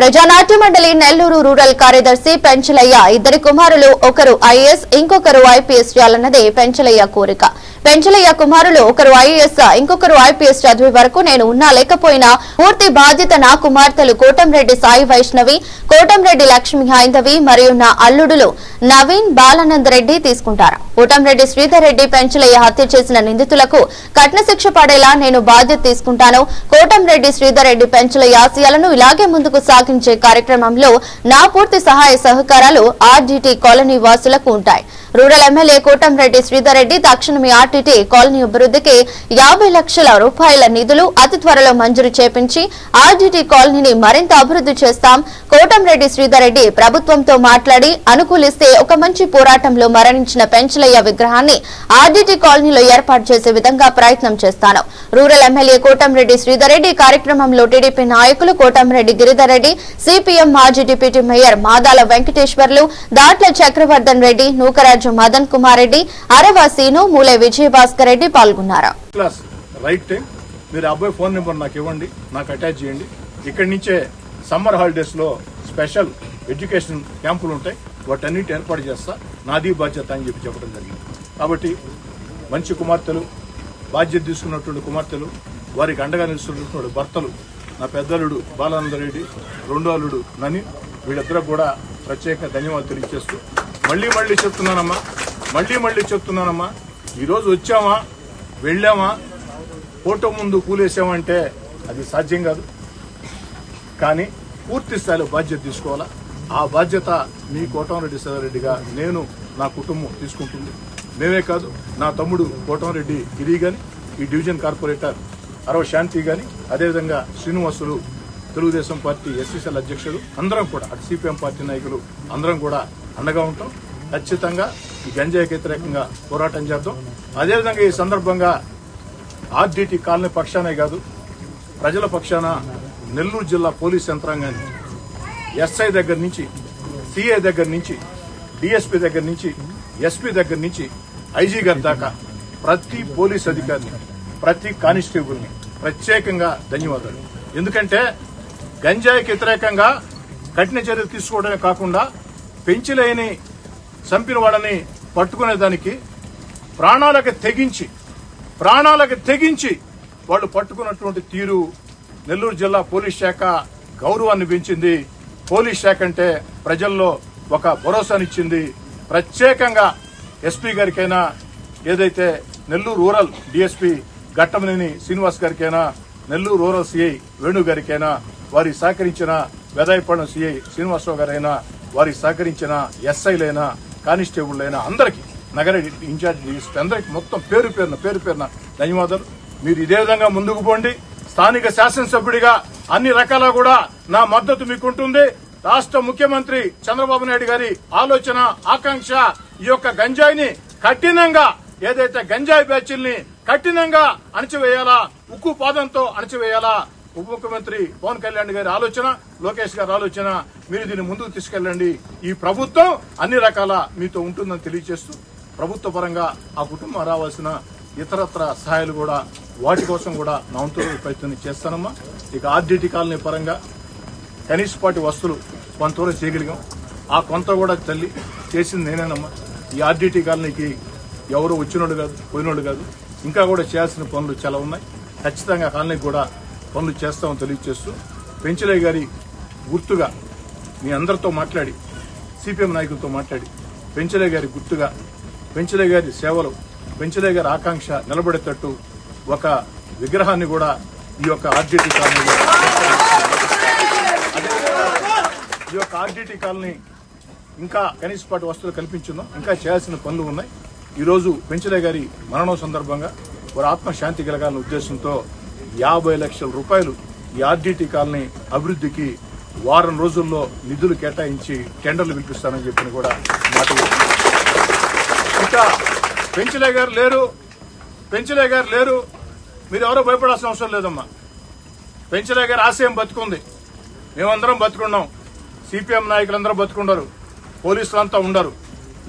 ప్రజానాట్య మండలి నెల్లూరు రూరల్ కార్యదర్శి పెంచలయ్య. ఇద్దరి కుమారులు ఒకరు ఐఏఎస్ ఇంకొకరు ఐపీఎస్ చేయాలన్నదే పెంచలయ్య కోరిక. పెంచలయ్య కుమారులు ఒకరు ఐఏఎస్ ఇంకొకరు ఐపీఎస్ చదివే వరకు నేను ఉన్నా లేకపోయినా పూర్తి బాధ్యత నా కుమార్తెలు కోటంరెడ్డి సాయి వైష్ణవి కోటంరెడ్డి లక్ష్మి హైందవి మరియు నా అల్లుడులు నవీన్ బాలానంద్ రెడ్డి తీసుకుంటారు. కోటంరెడ్డి శ్రీధర్ రెడ్డి పెంచలయ్య హత్య చేసిన నిందితులకు కఠిన శిక్ష పడేలా నేను బాధ్యత తీసుకుంటాను. కోటంరెడ్డి శ్రీధర్ రెడ్డి పెంచలయ్య ఆశయాలను ఇలాగే ముందుకు సాగి సాగించే కార్యక్రమంలో నా పూర్తి సహాయ సహకారాలు ఆర్డీటీ కాలనీ వాసులకు ఉంటాయి. రూరల్ ఎమ్మెల్యే కోటంరెడ్డి శ్రీధర్ రెడ్డి తక్షణమే ఆర్టీటీ కాలనీ అభివృద్ధికి యాభై లక్షల రూపాయల నిధులు అతి త్వరలో మంజూరు చేపించి ఆర్టీటీ కాలనీని మరింత అభివృద్ధి చేస్తాం. కోటంరెడ్డి శ్రీధర్ రెడ్డి ప్రభుత్వంతో మాట్లాడి అనుకూలిస్తే ఒక మంచి పోరాటంలో మరణించిన పెంచలయ్య విగ్రహాన్ని ఆర్డీటీ కాలనీలో ఏర్పాటు చేసే విధంగా ప్రయత్నం చేస్తాను. రూరల్ ఎమ్మెల్యే కోటంరెడ్డి శ్రీధర్ రెడ్డి కార్యక్రమంలో టీడీపీ నాయకులు కోటంరెడ్డి గిరిధర్ రెడ్డి సిపిఎం మాజీ డిప్యూటీ మేయర్ మాదాల వెంకటేశ్వర్లు దాట్ల చక్రవర్ధన్ రెడ్డి నూకరాజ్ మదన్ కుమార్ రెడ్డి అరవాసీను మూలే విజయభాస్కర్ రెడ్డి పాల్గొన్నారు. Right time. మీరు అబ్బాయి ఫోన్ నెంబర్ నాకు ఇవ్వండి నాకు అటాచ్ చేయండి. ఇక్కడి నుంచే సమ్మర్ హాలిడేస్లో స్పెషల్ ఎడ్యుకేషన్ క్యాంపులు ఉంటాయి. వాటన్నిటి ఏర్పాటు చేస్తా. నాది బాధ్యత అని చెప్పి చెప్పడం జరిగింది. కాబట్టి మంచి కుమార్తెలు బాధ్యత తీసుకున్నటువంటి కుమార్తెలు వారికి అండగా నిలుస్తున్నటువంటి భర్తలు నా పెద్దలుడు బాలానందరెడ్డి రెండో అల్లుడు నని వీళ్ళిద్దరూ కూడా ప్రత్యేక ధన్యవాదాలు తెలియజేస్తూ మళ్ళీ మళ్ళీ చెప్తున్నానమ్మా. మళ్ళీ మళ్ళీ చెప్తున్నానమ్మా. ఈరోజు వచ్చామా? వెళ్ళామా? ఫోటో ముందు కూలేసామంటే అది సాధ్యం కాదు. కానీ పూర్తి స్థాయిలో బాధ్యత తీసుకోవాలా? ఆ బాధ్యత మీ కోటంరెడ్డి సదారెడ్డిగా నేను నా కుటుంబం తీసుకుంటుంది. మేమే కాదు నా తమ్ముడు కోటంరెడ్డి గిరి కానీ ఈ డివిజన్ కార్పొరేటర్ అరవ శాంతి కానీ అదేవిధంగా శ్రీనివాసులు తెలుగుదేశం పార్టీ ఎస్సీసీఎల్ అధ్యక్షుడు అందరం కూడా అటు సిపిఎం పార్టీ నాయకులు అందరం కూడా అండగా ఉంటాం. ఖచ్చితంగా ఈ గంజాయికి వ్యతిరేకంగా పోరాటం చేద్దాం. అదేవిధంగా ఈ సందర్భంగా ఆర్డీటీ కాలనీ పక్షానే కాదు ప్రజల పక్షాన నెల్లూరు జిల్లా పోలీస్ యంత్రాంగాన్ని ఎస్ఐ దగ్గర నుంచి సిఐ దగ్గర నుంచి డిఎస్పీ దగ్గర నుంచి ఎస్పీ దగ్గర నుంచి ఐజీ గారి దాకా ప్రతి పోలీస్ అధికారిని ప్రతి కానిస్టేబుల్ని ప్రత్యేకంగా ధన్యవాదాలు. ఎందుకంటే గంజాయికి వ్యతిరేకంగా కఠిన చర్యలు తీసుకోవడమే కాకుండా పెంచిలేని చంపిన వాళ్ళని పట్టుకునేదానికి ప్రాణాలకు తెగించి ప్రాణాలకు తెగించి వాళ్ళు పట్టుకున్నటువంటి తీరు నెల్లూరు జిల్లా పోలీస్ శాఖ గౌరవాన్ని పెంచింది. పోలీస్ శాఖ అంటే ప్రజల్లో ఒక భరోసానిచ్చింది. ప్రత్యేకంగా ఎస్పీ గారికైనా ఏదైతే నెల్లూరు రూరల్ డిఎస్పీ ఘట్టమనేని శ్రీనివాస్ గారికైనా నెల్లూరు రూరల్ సిఐ వేణు గారికైనా వారి సహకరించిన వెదాయపడిన సిఐ శ్రీనివాసరావు గారైనా వారికి సహకరించిన ఎస్ఐలైనా కానిస్టేబుల్ అందరికీ నగర ఇన్ఛార్జ్ డిస్ట్రిక్ట్ అందరికి మొత్తం పేరు పేరున పేరు పేరున ధన్యవాదాలు. మీరు ఇదే విధంగా ముందుకు పోండి. స్థానిక శాసనసభ్యుడిగా అన్ని రకాల కూడా నా మద్దతు మీకుంటుంది రాష్ట్ర ముఖ్యమంత్రి చంద్రబాబు నాయుడు గారి ఆలోచన ఆకాంక్ష ఈ యొక్క గంజాయిని కఠినంగా ఏదైతే గంజాయి బ్యాచ్ల్ని కఠినంగా అణచివేయాలా ఉక్కు పాదంతో అణచివేయాలా ఉప ముఖ్యమంత్రి పవన్ కళ్యాణ్ గారి ఆలోచన లోకేష్ గారి ఆలోచన మీరు దీన్ని ముందుకు తీసుకెళ్ళండి. ఈ ప్రభుత్వం అన్ని రకాల మీతో ఉంటుందని తెలియజేస్తూ ప్రభుత్వ పరంగా ఆ కుటుంబం రావాల్సిన ఇతరత్ర సహాయాలు కూడా వాటి కోసం కూడా నా వంతు ప్రయత్నం చేస్తానమ్మా. ఇక ఆర్డీటీ కాలనీ పరంగా కనీసపాటి వస్తువులు కొంతవరకు చేయగలిగాం. ఆ కొంత కూడా తల్లి చేసింది నేనేనమ్మా. ఈ ఆర్డీటీ కాలనీకి ఎవరు వచ్చినోడు కాదు పోయినోడు కాదు. ఇంకా కూడా చేయాల్సిన పనులు చాలా ఉన్నాయి. ఖచ్చితంగా కాలనీకి కూడా పనులు చేస్తామని తెలియజేస్తూ పెంచలయ్య గారి గుర్తుగా మీ అందరితో మాట్లాడి సిపిఎం నాయకులతో మాట్లాడి పెంచలయ్య గారి గుర్తుగా పెంచలయ్య గారి సేవలు పెంచలయ్య గారి ఆకాంక్ష నిలబడేటట్టు ఒక విగ్రహాన్ని కూడా ఈ యొక్క ఆర్జీటీ కాలనీ ఈ యొక్క ఆర్డీటీ కాలనీ ఇంకా కనీసపాటి వస్తువులు కల్పించున్నాం ఇంకా చేయాల్సిన పనులు ఉన్నాయి. ఈరోజు పెంచలే గారి మరణం సందర్భంగా వారి ఆత్మ శాంతి కలగాలనే ఉద్దేశంతో యాభై లక్షల రూపాయలు ఈ ఆర్డీటీ కాలనీ అభివృద్ధికి వారం రోజుల్లో నిధులు కేటాయించి టెండర్లు పిలిపిస్తానని చెప్పిన కూడా మాట ఇంకా పెంచలే గారు లేరు. పెంచలే గారు లేరు. మీరు ఎవరో భయపడాల్సిన అవసరం లేదమ్మా. పెంచలే గారు ఆశయం బతుకుంది. మేమందరం బతుకున్నాం. సిపిఎం నాయకులందరూ బతుకున్నారు పోలీసులంతా ఉండరు.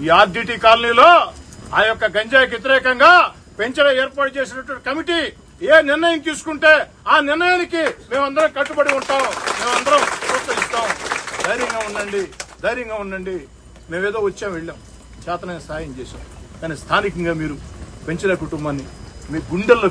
ఈ ఆర్డీటీ కాలనీలో ఆ యొక్క గంజాయికి వ్యతిరేకంగా పెంచలే ఏర్పాటు చేసినటువంటి కమిటీ ఏ నిర్ణయం తీసుకుంటే ఆ నిర్ణయానికి మేమందరం కట్టుబడి ఉంటాం. మేమందరం ప్రోత్సహిస్తాం. ధైర్యంగా ఉండండి. ధైర్యంగా ఉండండి. మేమేదో వచ్చాం వెళ్ళాం. చేతనైన సాయం చేశాం. కానీ స్థానికంగా మీరు పెంచిన కుటుంబాన్ని మీ గుండెల్లో